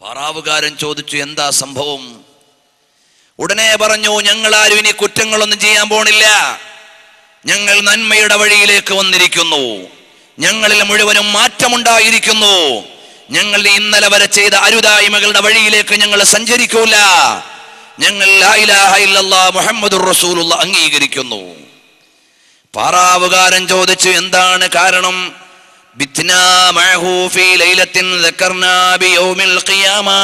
പാറാവുകാരൻ ചോദിച്ചു എന്താ സംഭവം? ഉടനെ പറഞ്ഞു ഞങ്ങൾ ആരും ഇനി കുറ്റങ്ങളൊന്നും ചെയ്യാൻ പോണില്ല. ഞങ്ങൾ നന്മയുടെ വഴിയിലേക്ക് വന്നിരിക്കുന്നു. ഞങ്ങളിൽ മുഴുവനും മാറ്റമുണ്ടായിരിക്കുന്നു. ഞങ്ങൾ ഇന്നലെ വരെ ചെയ്ത അരുതായ്മകളുടെ വഴിയിലേക്ക് ഞങ്ങൾ സഞ്ചരിക്കൂല. ഞങ്ങൾ മുഹമ്മദ് റസൂലുള്ള അംഗീകരിക്കുന്നു. പാറാവുകാരൻ ചോദിച്ചു എന്താണ് കാരണം? ബിത്നാ معه في ليلة ذكرنا بيوم القيامة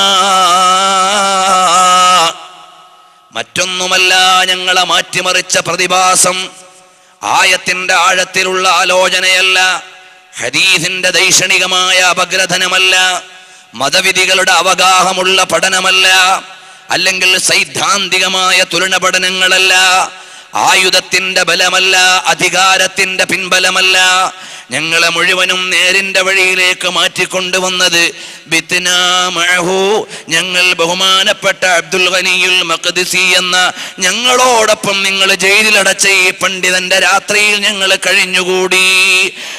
മറ്റൊന്നുമല്ല ഞങ്ങളെ മാറ്റിമറിച്ച പ്രതിഭാസം ആയത്തിന്റെ ആഴത്തിലുള്ള ആലോചനയല്ല ഹദീസിന്റെ ദൈക്ഷണികമായ അപഗ്രഥനമല്ല മതവിധികളുടെ അവഗാഹമുള്ള പഠനമല്ല അല്ലെങ്കിൽ സൈദ്ധാന്തികമായ തുലന പഠനങ്ങളല്ല ആയുധത്തിന്റെ ബലമല്ല അധികാരത്തിന്റെ പിൻബലമല്ല ഞങ്ങളെ മുഴുവനും നേരിന്റെ വഴിയിലേക്ക് മാറ്റിക്കൊണ്ടുവന്നത് ബിത്നാ മഅഹു ഞങ്ങൾ ബഹുമാനപ്പെട്ട അബ്ദുൽ ഖനിയുൽ മഖ്ദിസി എന്ന ഞങ്ങളോടൊപ്പം നിങ്ങൾ ജയിലിലടച്ച ഈ പണ്ഡിതന്റെ രാത്രിയിൽ ഞങ്ങൾ കഴിഞ്ഞുകൂടി.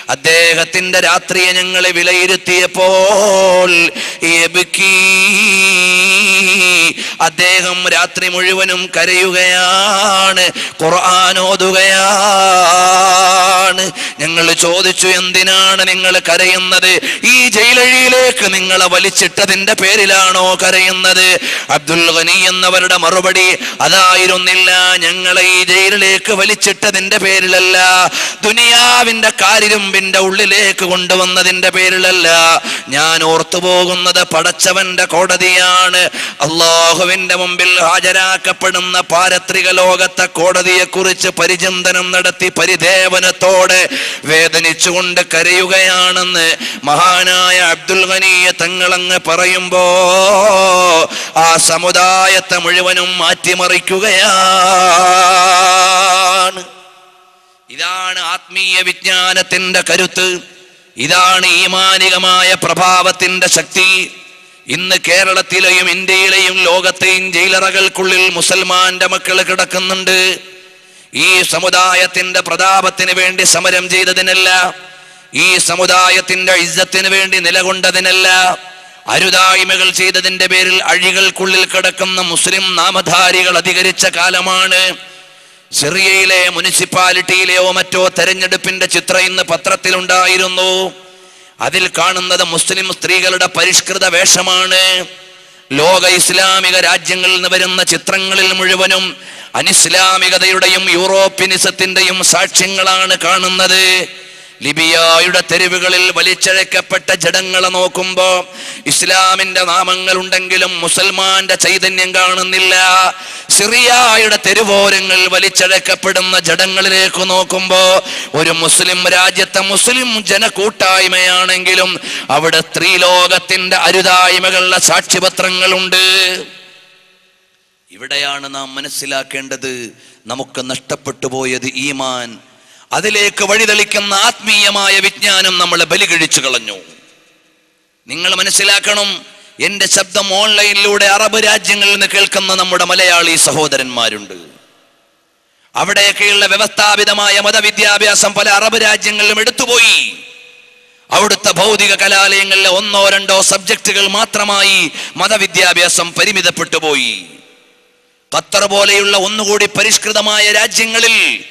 അദ്ദേഹത്തിന്റെ രാത്രിയെ ഞങ്ങൾ വിലയിരുത്തിയപ്പോൾ. അദ്ദേഹം രാത്രി മുഴുവനും കരയുകയാണ് ഖുർആൻ ഓതുകയാണ്. ഞങ്ങൾ ചോദിച്ചു എന്തിനാണ് നിങ്ങൾ കരയുന്നത്? ഈ ജയിലഴിയിലേക്ക് നിങ്ങളെ വലിച്ചിട്ടതിന്റെ പേരിലാണോ കരയുന്നത്? അബ്ദുൽ ഖനി എന്നവരുടെ മറുപടി അതായിരുന്നില്ല ഞങ്ങളെ ഈ ജയിലിലേക്ക് വലിച്ചിട്ടതിന്റെ പേരിലല്ല. ദുനിയാവിന്റെ കാരിരുമ്പിന്റെ ഉള്ളിലേക്ക് കൊണ്ടുവന്നതിന്റെ പേരിലല്ല. ഞാൻ ഓർത്തു പോകുന്നത് പടച്ചവന്റെ കോടതിയാണ്. അള്ളാഹുവിന്റെ മുമ്പിൽ ഹാജരാക്കപ്പെടുന്ന പാരത്രിക ലോകത്തെ കോടതിയെക്കുറിച്ച് പരിചിന്തനം നടത്തി പരിദേവനത്തോടെ വേദനിച്ചുകൊണ്ട് കരയുകയാണെന്ന് മഹാനായ അബ്ദുൽ ഖനിയ തങ്ങളങ്ങ് പറയുമ്പോ ആ സമുദായത്തെ മുഴുവനും മാറ്റിമറിക്കുകയാണ്. ഇതാണ് ആത്മീയ വിജ്ഞാനത്തിന്റെ കരുത്ത്. ഇതാണ് ഈമാനികമായ പ്രഭാവത്തിന്റെ ശക്തി. ഇന്ന് കേരളത്തിലെയും ഇന്ത്യയിലെയും ലോകത്തെയും ജയിലറകൾക്കുള്ളിൽ മുസൽമാന്റെ മക്കൾ കിടക്കുന്നുണ്ട്. ഈ സമുദായത്തിന്റെ പ്രതാപത്തിന് വേണ്ടി സമരം ചെയ്തതിനല്ല ഈ സമുദായത്തിന്റെ ഇജ്ജത്തിന് വേണ്ടി നിലകൊണ്ടതിനല്ല അരുതായ്മകൾ ചെയ്തതിന്റെ പേരിൽ അഴികൾക്കുള്ളിൽ കിടക്കുന്ന മുസ്ലിം നാമധാരികൾ അധികരിച്ച കാലമാണ്. സിറിയയിലെ മുനിസിപ്പാലിറ്റിയിലെയോ മറ്റോ തെരഞ്ഞെടുപ്പിന്റെ ചിത്രം ഇന്ന് പത്രത്തിലുണ്ടായിരുന്നു. അതിൽ കാണുന്നത് മുസ്ലിം സ്ത്രീകളുടെ പരിഷ്കൃത വേഷമാണ്. ലോക ഇസ്ലാമിക രാജ്യങ്ങളിൽ നിന്ന് വരുന്ന ചിത്രങ്ങളിൽ മുഴുവനും അനിസ്ലാമികതയുടെയും യൂറോപ്യനിസത്തിന്റെയും സാക്ഷ്യങ്ങളാണ് കാണുന്നത്. ലിബിയായുടെ തെരുവുകളിൽ വലിച്ചഴക്കപ്പെട്ട ജഡങ്ങളെ നോക്കുമ്പോ ഇസ്ലാമിന്റെ നാമങ്ങൾ ഉണ്ടെങ്കിലും മുസൽമാന്റെ ചൈതന്യം കാണുന്നില്ല. സിറിയായുടെ തെരുവോരങ്ങൾ വലിച്ചഴക്കപ്പെടുന്ന ജഡങ്ങളിലേക്ക് നോക്കുമ്പോ ഒരു മുസ്ലിം രാജ്യത്തെ മുസ്ലിം ജനകൂട്ടായ്മയാണെങ്കിലും അവിടെ സ്ത്രീലോകത്തിന്റെ അരുതായ്മകളുടെ സാക്ഷ്യപത്രങ്ങളുണ്ട്. ഇവിടെയാണ് നാം മനസ്സിലാക്കേണ്ടത് നമുക്ക് നഷ്ടപ്പെട്ടു പോയത് ഈമാൻ. അതിലേക്ക് വഴിതെളിക്കുന്ന ആത്മീയമായ വിജ്ഞാനം നമ്മളെ ബലികഴിച്ചു കളഞ്ഞു. നിങ്ങൾ മനസ്സിലാക്കണം എന്റെ ശബ്ദം ഓൺലൈനിലൂടെ അറബ് രാജ്യങ്ങളിൽ നിന്ന് കേൾക്കുന്ന നമ്മുടെ മലയാളി സഹോദരന്മാരുണ്ട്. അവിടെയൊക്കെയുള്ള വ്യവസ്ഥാപിതമായ മതവിദ്യാഭ്യാസം പല അറബ് രാജ്യങ്ങളിലും എടുത്തുപോയി. അവിടുത്തെ ഭൗതിക കലാലയങ്ങളിലെ ഒന്നോ രണ്ടോ സബ്ജക്റ്റുകൾ മാത്രമായി മതവിദ്യാഭ്യാസം പരിമിതപ്പെട്ടു പോയി. ഖത്തർ പോലെയുള്ള ഒന്നുകൂടി പരിഷ്കൃതമായ രാജ്യങ്ങളിൽ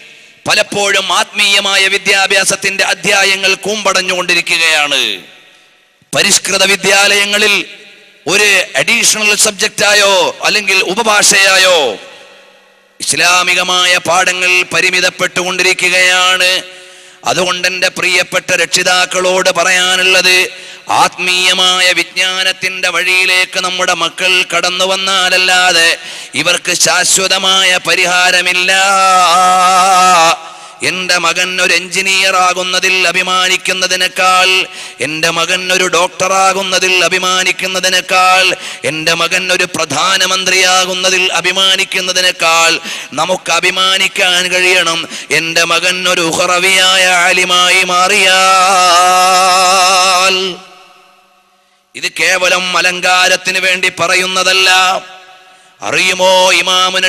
പലപ്പോഴും ആത്മീയമായ വിദ്യാഭ്യാസത്തിന്റെ അധ്യായങ്ങൾ കൂമ്പടഞ്ഞുകൊണ്ടിരിക്കുകയാണ്. പരിഷ്കൃത വിദ്യാലയങ്ങളിൽ ഒരു അഡീഷണൽ സബ്ജക്റ്റായോ അല്ലെങ്കിൽ ഉപഭാഷയായോ ഇസ്ലാമികമായ പാഠങ്ങൾ പരിമിതപ്പെട്ടുകൊണ്ടിരിക്കുകയാണ്. അതുകൊണ്ട് എന്റെ പ്രിയപ്പെട്ട രക്ഷിതാക്കളോട് പറയാനുള്ളത് ആത്മീയമായ വിജ്ഞാനത്തിന്റെ വഴിയിലേക്ക് നമ്മുടെ മക്കൾ കടന്നു വന്നാലല്ലാതെ ഇവർക്ക് ശാശ്വതമായ പരിഹാരമില്ല. എന്റെ മകൻ ഒരു എഞ്ചിനീയർ ആകുന്നതിൽ അഭിമാനിക്കുന്നതിനേക്കാൾ എന്റെ മകൻ ഒരു ഡോക്ടർ ആകുന്നതിൽ അഭിമാനിക്കുന്നതിനേക്കാൾ എന്റെ മകൻ ഒരു പ്രധാനമന്ത്രിയാകുന്നതിൽ അഭിമാനിക്കുന്നതിനേക്കാൾ നമുക്ക് അഭിമാനിക്കാൻ കഴിയണം. എന്റെ മകൻ ഒരു ഉഹറവിയായ ആലിമായി മാറിയാൽ ഇത് കേവലം അലങ്കാരത്തിന് വേണ്ടി പറയുന്നതല്ല. അറിയുമോ ഇമാമിന്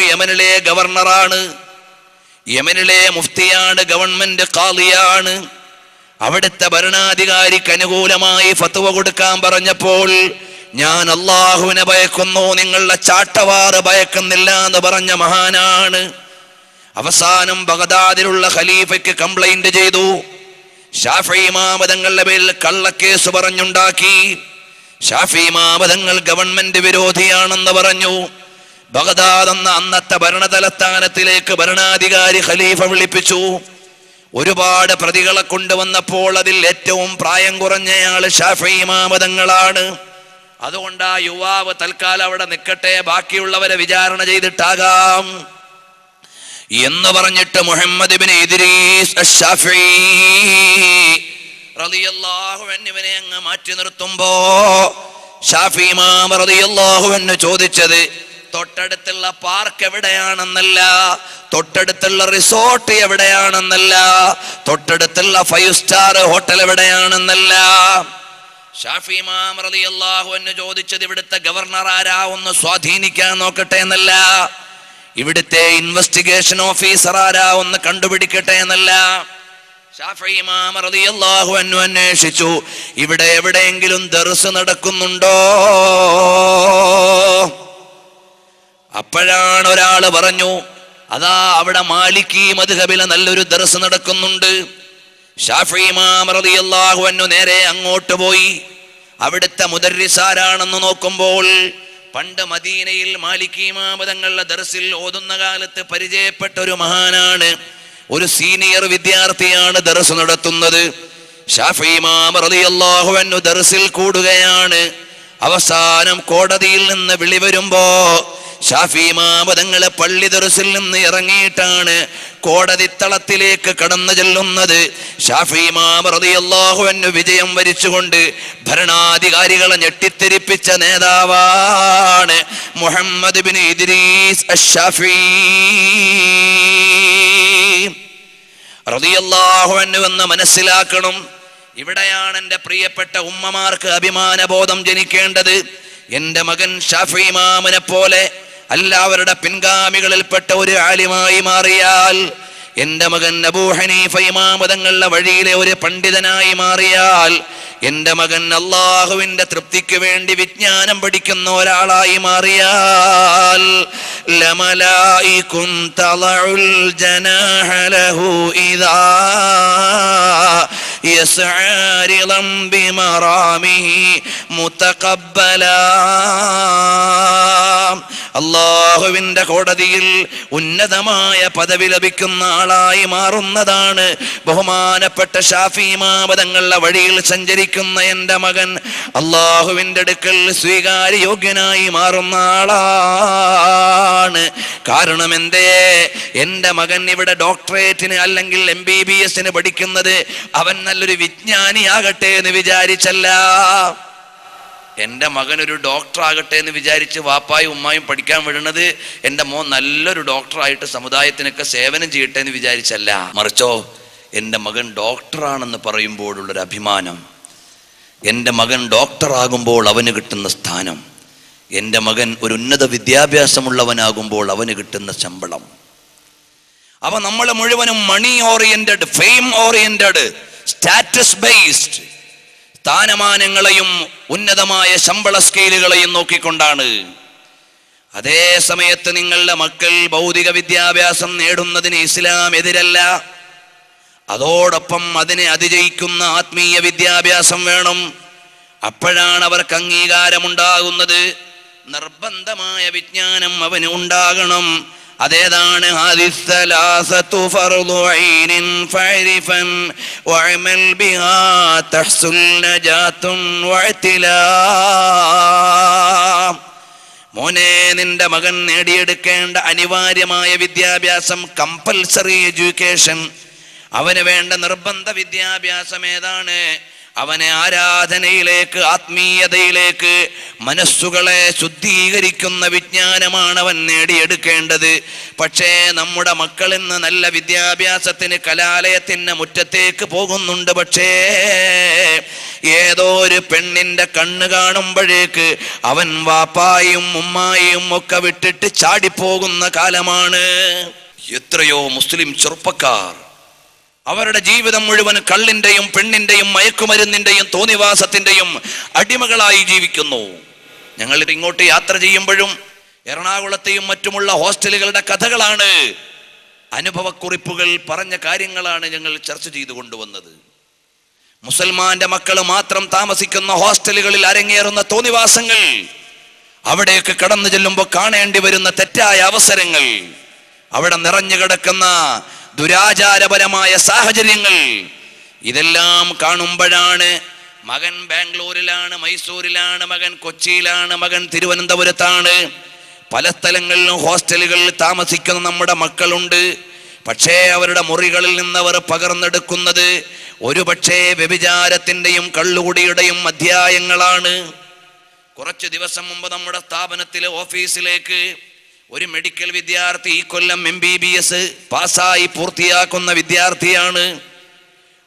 യമനിലെ ഗവർണറാണ്? യമനിലെ മുഫ്തിയാണ് ഗവൺമെന്റ് കാളിയാണ് അവിടുത്തെ ഭരണാധികാരിക്ക് അനുകൂലമായി ഫത്തുവ കൊടുക്കാൻ പറഞ്ഞപ്പോൾ ഞാൻ അള്ളാഹുവിനെ ഭയക്കുന്നു നിങ്ങളുടെ ചാട്ടവാറ് ഭയക്കുന്നില്ല എന്ന് പറഞ്ഞ മഹാനാണ്. അവസാനം ബഗദാദിലുള്ള ഖലീഫയ്ക്ക് കംപ്ലൈന്റ് ചെയ്തു. ഷാഫി മാമതങ്ങളുടെ പേരിൽ കള്ളക്കേസ് പറഞ്ഞുണ്ടാക്കി. ഷാഫി മാമതങ്ങൾ ഗവൺമെന്റ് വിരോധിയാണെന്ന് പറഞ്ഞു. ബഗദാദ് എന്ന അന്നത്തെ ഭരണതലസ്ഥാനത്തിലേക്ക് ഭരണാധികാരി ഖലീഫ വിളിപ്പിച്ചു. ഒരുപാട് പ്രതികളെ കൊണ്ടുവന്നപ്പോൾ അതിൽ ഏറ്റവും പ്രായം കുറഞ്ഞയാൾ ഷാഫി മാമതങ്ങളാണ് അതുകൊണ്ട് ആ യുവാവ് തൽക്കാലം അവിടെ നിൽക്കട്ടെ ബാക്കിയുള്ളവരെ വിചാരണ ചെയ്തിട്ടാകാം. എന്ന് പറഞ്ഞിട്ട് മുഹമ്മദ് ബിൻ ഇദ്രീസ് അങ്ങ് മാറ്റി നിർത്തുമ്പോ ഷാഫി ഇമാം ചോദിച്ചത് തൊട്ടടുത്തുള്ള പാർക്ക് എവിടെയാണെന്നല്ല? തൊട്ടടുത്തുള്ള റിസോർട്ട് എവിടെയാണെന്നല്ല? തൊട്ടടുത്തുള്ള ഫൈവ് സ്റ്റാർ ഹോട്ടൽ എവിടെയാണെന്നല്ല? ഷാഫി ഇമാം അൻഹു ചോദിച്ചത് ഇവിടുത്തെ ഗവർണർ ആരാ? ഒന്ന് സ്വാധീനിക്കാൻ നോക്കട്ടെ എന്നല്ല. ഇവിടുത്തെ ഇൻവെസ്റ്റിഗേഷൻ ഓഫീസർ ആരാ ഒന്ന് കണ്ടുപിടിക്കട്ടെ എന്നല്ല. അന്വേഷിച്ചു. ഇവിടെ എവിടെയെങ്കിലും ദർസ് നടക്കുന്നുണ്ടോ? അപ്പോഴാണ് ഒരാൾ പറഞ്ഞു അതാ അവിടെ മാലിക്കി മധുഹബില നല്ലൊരു ദർസ് നടക്കുന്നുണ്ട്. ഷാഫി ഇമാം റളിയല്ലാഹു അൻഹു നേരെ അങ്ങോട്ട് പോയി. അവിടുത്തെ മുദർരിസാരാണെന്ന് നോക്കുമ്പോൾ പണ്ട് മദീനയിൽ മാലിക്കി മാമതങ്ങളുടെ ദർസിൽ ഓതുന്ന കാലത്ത് പരിചയപ്പെട്ട ഒരു മഹാനാണ്. ഒരു സീനിയർ വിദ്യാർത്ഥിയാണ് ദർസ് നടത്തുന്നത്. ദർസിൽ കൂടുകയാണ്. അവസാനം കോടതിയിൽ നിന്ന് വിളി വരുമ്പോ ഷാഫി മാമതങ്ങളെ പള്ളി ദർസിൽ നിന്ന് ഇറങ്ങിയിട്ടാണ് കോടതി തളത്തിലേക്ക് കടന്നു ചെല്ലുന്നത്. ഷാഫി മാമറിയാഹു എന്നു വിജയം വരിച്ചുകൊണ്ട് ഭരണാധികാരികളെ ഞെട്ടിത്തെരിപ്പിച്ച നേതാവാണ് മുഹമ്മദ് ബിൻ ഇദ്രീസ് അഷാഫി. റളിയല്ലാഹു അൻഹു എന്ന് മനസ്സിലാക്കണം. ഇവിടെയാണ് എന്റെ പ്രിയപ്പെട്ട ഉമ്മമാർക്ക് അഭിമാനബോധം ജനിക്കേണ്ടത്. എന്റെ മകൻ ഷാഫി ഇമാമിനെ പോലെ എല്ലാവരുടെ പിൻഗാമികളിൽപ്പെട്ട ഒരു ആലിമായി മാറിയാൽ എന്റെ മകൻ അബൂ ഹനീഫ ഇമാമതങ്ങളുടെ വഴിയിലെ ഒരു പണ്ഡിതനായി മാറിയാൽ എന്റെ മകൻ അള്ളാഹുവിന്റെ തൃപ്തിക്ക് വേണ്ടി വിജ്ഞാനം പഠിക്കുന്ന ഒരാളായി മാറിയാൽ ലമലായിക്കും ഇദാ يسعى رضا بمرامه متقبلا അള്ളാഹുവിന്റെ കോടതിയിൽ ഉന്നതമായ പദവി ലഭിക്കുന്ന ആളായി മാറുന്നതാണ് ബഹുമാനപ്പെട്ട ഷാഫി മാപതങ്ങളുടെ വഴിയിൽ സഞ്ചരിക്കുന്ന എൻ്റെ മകൻ അള്ളാഹുവിന്റെ അടുക്കൽ സ്വീകാര്യയോഗ്യനായി മാറുന്ന ആളാണ് കാരണം എന്തേ എൻ്റെ മകൻ ഇവിടെ ഡോക്ടറേറ്റിന് അല്ലെങ്കിൽ എം ബി ബി എസിന് പഠിക്കുന്നത് അവൻ നല്ലൊരു വിജ്ഞാനിയാകട്ടെ എന്ന് വിചാരിച്ചല്ല. എന്റെ ഡോക്ടർ ആകട്ടെ എന്ന് വിചാരിച്ച് വാപ്പായും ഉമ്മായും പഠിക്കാൻ വിടുന്നത് എന്റെ മോൻ നല്ലൊരു ഡോക്ടറായിട്ട് സമുദായത്തിനൊക്കെ സേവനം ചെയ്യട്ടെ എന്ന് വിചാരിച്ചല്ല. മറിച്ചോ എന്റെ മകൻ ഡോക്ടറാണെന്ന് പറയുമ്പോഴുള്ളൊരു അഭിമാനം. എന്റെ മകൻ ഡോക്ടറാകുമ്പോൾ അവന് കിട്ടുന്ന സ്ഥാനം. എന്റെ മകൻ ഒരു ഉന്നത വിദ്യാഭ്യാസമുള്ളവനാകുമ്പോൾ അവന് കിട്ടുന്ന ശമ്പളം. അവ നമ്മൾ മുഴുവനും money oriented fame oriented status based സ്ഥാനമാനങ്ങളെയും ഉന്നതമായ ശമ്പള സ്കെയിലുകളെയും നോക്കിക്കൊണ്ടാണ്. അതേ സമയത്ത് നിങ്ങളുടെ മക്കൾ ഭൗതിക വിദ്യാഭ്യാസം നേടുന്നതിന് ഇസ്ലാം എതിരല്ല. അതോടൊപ്പം അതിനെ അതിജയിക്കുന്ന ആത്മീയ വിദ്യാഭ്യാസം വേണം. അപ്പോഴാണ് അവർക്ക് അംഗീകാരമുണ്ടാകുന്നത്. നിർബന്ധമായ വിജ്ഞാനം അവന് ഉണ്ടാകണം. അതേതാണ് മോനെ നിന്റെ മകൻ നേടിയെടുക്കേണ്ട അനിവാര്യമായ വിദ്യാഭ്യാസം കമ്പൽസറി എഡ്യൂക്കേഷൻ അവന് വേണ്ട നിർബന്ധ വിദ്യാഭ്യാസം ഏതാണ്? അവനെ ആരാധനയിലേക്ക് ആത്മീയതയിലേക്ക് മനസ്സുകളെ ശുദ്ധീകരിക്കുന്ന വിജ്ഞാനമാണ് അവൻ നേടിയെടുക്കേണ്ടത്. പക്ഷേ നമ്മുടെ മക്കൾ ഇന്ന് നല്ല വിദ്യാഭ്യാസത്തിന് കലാലയത്തിന് മുറ്റത്തേക്ക് പോകുന്നുണ്ട്. പക്ഷേ ഏതോ ഒരു പെണ്ണിന്റെ കണ്ണ് കാണുമ്പോഴേക്ക് അവൻ വാപ്പായും ഉമ്മായും ഒക്കെ വിട്ടിട്ട് ചാടിപ്പോകുന്ന കാലമാണ്. എത്രയോ മുസ്ലിം ചെറുപ്പക്കാർ അവരുടെ ജീവിതം മുഴുവൻ കള്ളിന്റെയും പെണ്ണിന്റെയും മയക്കുമരുന്നിന്റെയും തോന്നിവാസത്തിന്റെയും അടിമകളായി ജീവിക്കുന്നു. ഞങ്ങൾ ഇങ്ങോട്ട് യാത്ര ചെയ്യുമ്പോഴും എറണാകുളത്തെയും മറ്റുമുള്ള ഹോസ്റ്റലുകളുടെ കഥകളാണ് അനുഭവക്കുറിപ്പുകൾ പറഞ്ഞ കാര്യങ്ങളാണ് ഞങ്ങൾ ചർച്ച ചെയ്തു കൊണ്ടുവന്നത്. മുസൽമാന്റെ മക്കൾ മാത്രം താമസിക്കുന്ന ഹോസ്റ്റലുകളിൽ അരങ്ങേറുന്ന തോന്നിവാസങ്ങൾ അവിടേക്ക് കടന്നു ചെല്ലുമ്പോൾ കാണേണ്ടി വരുന്ന തെറ്റായ അവസരങ്ങൾ അവിടെ നിറഞ്ഞു കിടക്കുന്ന ദുരാചാരപരമായ സാഹചര്യങ്ങൾ ഇതെല്ലാം കാണുമ്പോഴാണ് മകൻ ബാംഗ്ലൂരിലാണ് മൈസൂരിലാണ് മകൻ കൊച്ചിയിലാണ് മകൻ തിരുവനന്തപുരത്താണ്. പല സ്ഥലങ്ങളിലും ഹോസ്റ്റലുകളിൽ താമസിക്കുന്ന നമ്മുടെ മക്കളുണ്ട്. പക്ഷേ അവരുടെ മുറികളിൽ നിന്ന് അവർ പകർന്നെടുക്കുന്നത് ഒരുപക്ഷേ വ്യഭിചാരത്തിന്റെയും കള്ളുകുടിയുടെയും അധ്യായങ്ങളാണ്. കുറച്ച് ദിവസം മുമ്പ് നമ്മുടെ സ്ഥാപനത്തിലെ ഓഫീസിലേക്ക് ഒരു മെഡിക്കൽ വിദ്യാർത്ഥി ഈ കൊല്ലം എം ബി ബി എസ് പാസ്സായി പൂർത്തിയാക്കുന്ന വിദ്യാർത്ഥിയാണ്.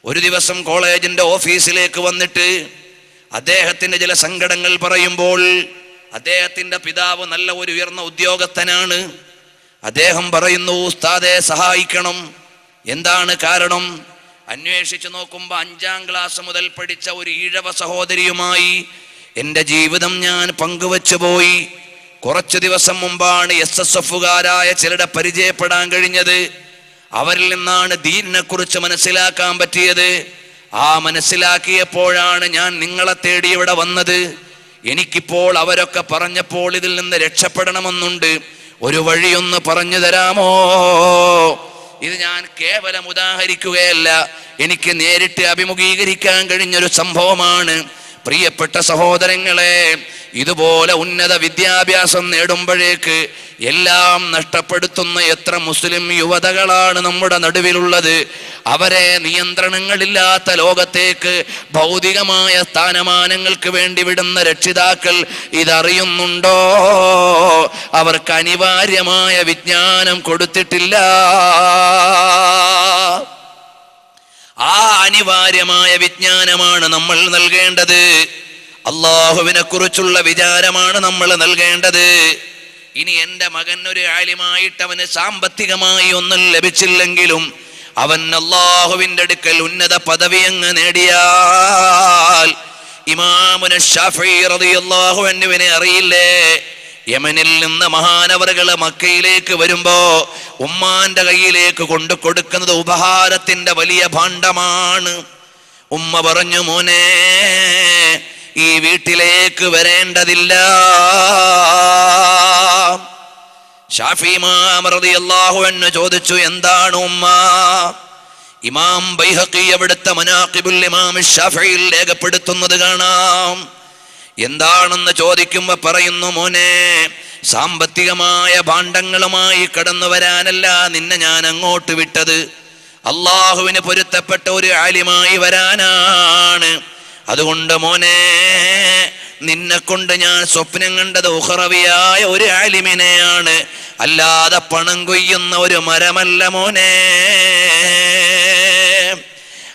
ഒരു ദിവസം കോളേജിന്റെ ഓഫീസിലേക്ക് വന്നിട്ട് അദ്ദേഹത്തിന്റെ ചില സങ്കടങ്ങൾ പറയുമ്പോൾ അദ്ദേഹത്തിന്റെ പിതാവ് നല്ല ഒരു ഉയർന്ന ഉദ്യോഗസ്ഥനാണ്. അദ്ദേഹം പറയുന്നു ഉസ്താദെ സഹായിക്കണം. എന്താണ് കാരണം? അന്വേഷിച്ചു നോക്കുമ്പോൾ അഞ്ചാം ക്ലാസ് മുതൽ പഠിച്ച ഒരു ഈഴവ സഹോദരിയുമായി എന്റെ ജീവിതം ഞാൻ പങ്കുവച്ചു പോയി. കുറച്ചു ദിവസം മുമ്പാണ് എസ് എസ് എഫുകാരായ ചിലരെ പരിചയപ്പെടാൻ കഴിഞ്ഞത്. അവരിൽ നിന്നാണ് ദീനിനെ കുറിച്ച് മനസ്സിലാക്കാൻ പറ്റിയത്. ആ മനസ്സിലാക്കിയപ്പോഴാണ് ഞാൻ നിങ്ങളെ തേടി ഇവിടെ വന്നത്. എനിക്കിപ്പോൾ അവരൊക്കെ പറഞ്ഞപ്പോൾ ഇതിൽ നിന്ന് രക്ഷപ്പെടണമെന്നുണ്ട്. ഒരു വഴിയൊന്ന് പറഞ്ഞു തരാമോ? ഇത് ഞാൻ കേവലം ഉദാഹരിക്കുകയല്ല. എനിക്ക് നേരിട്ട് അഭിമുഖീകരിക്കാൻ കഴിഞ്ഞൊരു സംഭവമാണ്. പ്രിയപ്പെട്ട സഹോദരങ്ങളെ ഇതുപോലെ ഉന്നത വിദ്യാഭ്യാസം നേടുമ്പോഴേക്ക് എല്ലാം നഷ്ടപ്പെടുത്തുന്ന എത്ര മുസ്ലിം യുവതകളാണ് നമ്മുടെ നടുവിലുള്ളത്. അവരെ നിയന്ത്രണങ്ങളില്ലാത്ത ലോകത്തേക്ക് ഭൗതികമായ സ്ഥാനമാനങ്ങൾക്ക് വേണ്ടി വിടുന്ന രക്ഷിതാക്കൾ ഇതറിയുന്നുണ്ടോ? അവർക്ക് അനിവാര്യമായ വിജ്ഞാനം കൊടുത്തിട്ടില്ല. ആ അനിവാര്യമായ വിജ്ഞാനമാണ് നമ്മൾ നൽകേണ്ടത്. അള്ളാഹുവിനെ കുറിച്ചുള്ള വിചാരമാണ് നമ്മൾ നൽകേണ്ടത്. ഇനി എന്റെ മകൻ ഒരു ആലിമായിട്ട് അവന് സാമ്പത്തികമായി ഒന്നും ലഭിച്ചില്ലെങ്കിലും അവൻ അള്ളാഹുവിന്റെ അടുക്കൽ ഉന്നത പദവി അങ്ങ് നേടിയാൽ ഇമാമുന ഷാഫി റളിയല്ലാഹു അൻഹുവിനെ അറിയില്ലേ? യമനിൽ നിന്ന് മഹാനവറുകൾ മക്കയിലേക്ക് വരുമ്പോ ഉമ്മാന്റെ കയ്യിലേക്ക് കൊണ്ടു കൊടുക്കുന്നത് ഉപഹാരത്തിന്റെ വലിയ ഭാണ്ഡമാണ്. ഉമ്മ പറഞ്ഞു മോനെ ഈ വീട്ടിലേക്ക് വരേണ്ടതില്ല. ഷാഫി ഇമാം റളിയല്ലാഹു ചോദിച്ചു എന്താണ് ഉമ്മ? ഇമാം ബൈഹക്കി അവിടുത്തെ മനാക്കിബുൽ ഇമാം ഷാഫിയിൽ രേഖപ്പെടുത്തുന്നത് കാണാം. എന്താണെന്ന് ചോദിക്കുമ്പോ പറയുന്നു മോനെ സാമ്പത്തികമായ ഭാണ്ഡങ്ങളുമായി കടന്നു വരാനല്ല നിന്നെ ഞാൻ അങ്ങോട്ട് വിട്ടത്. അള്ളാഹുവിന് പൊരുത്തപ്പെട്ട ഒരു ആലിമായി വരാനാണ്. അതുകൊണ്ട് മോനെ നിന്നെ കൊണ്ട് ഞാൻ സ്വപ്നം കണ്ടത് ഉഹറവിയായ ഒരു ആലിമിനെയാണ്. അല്ലാതെ പണം കൊയ്യുന്ന ഒരു മരമല്ല മോനെ.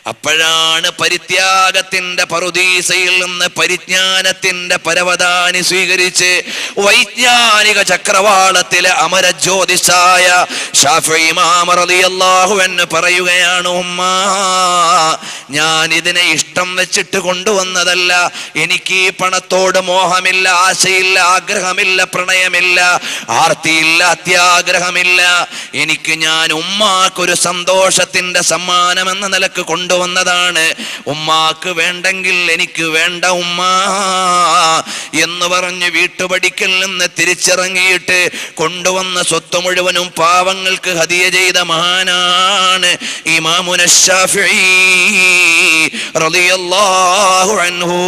അപ്പോഴാണ് പരിത്യാഗത്തിന്റെ പറുദീസയിൽ നിന്ന് പരിജ്ഞാനത്തിന്റെ പരവതാനി സ്വീകരിച്ച് വൈജ്ഞാനിക ചക്രവാളത്തിലെ അമരജ്യോതിഷായ ഷാഫിമാമറിയാഹു എന്ന് പറയുകയാണ് ഉമ്മ ഞാൻ ഇതിനെ ഇഷ്ടം വെച്ചിട്ട് കൊണ്ടുവന്നതല്ല. എനിക്ക് ഈ പണത്തോട് മോഹമില്ല ആശയില്ല ആഗ്രഹമില്ല പ്രണയമില്ല ആർത്തിയില്ല അത്യാഗ്രഹമില്ല. എനിക്ക് ഞാൻ ഉമ്മാക്കൊരു സന്തോഷത്തിന്റെ സമ്മാനം എന്ന നിലയ്ക്ക് കൊണ്ടുവന്നതാണ്. ഉമ്മാക്ക് വേണ്ടെങ്കിൽ എനിക്ക് വേണ്ട ഉമ്മ എന്ന് പറഞ്ഞ് വീട്ടുപടിക്കൽ നിന്ന് തിരിച്ചിറങ്ങിയിട്ട് കൊണ്ടുവന്ന സ്വത്ത് മുഴുവനും പാവങ്ങൾക്ക് ഹതിയ ചെയ്ത മഹാനാണ് ഇമാമുന ഷാഫി റളിയല്ലാഹു അൻഹു.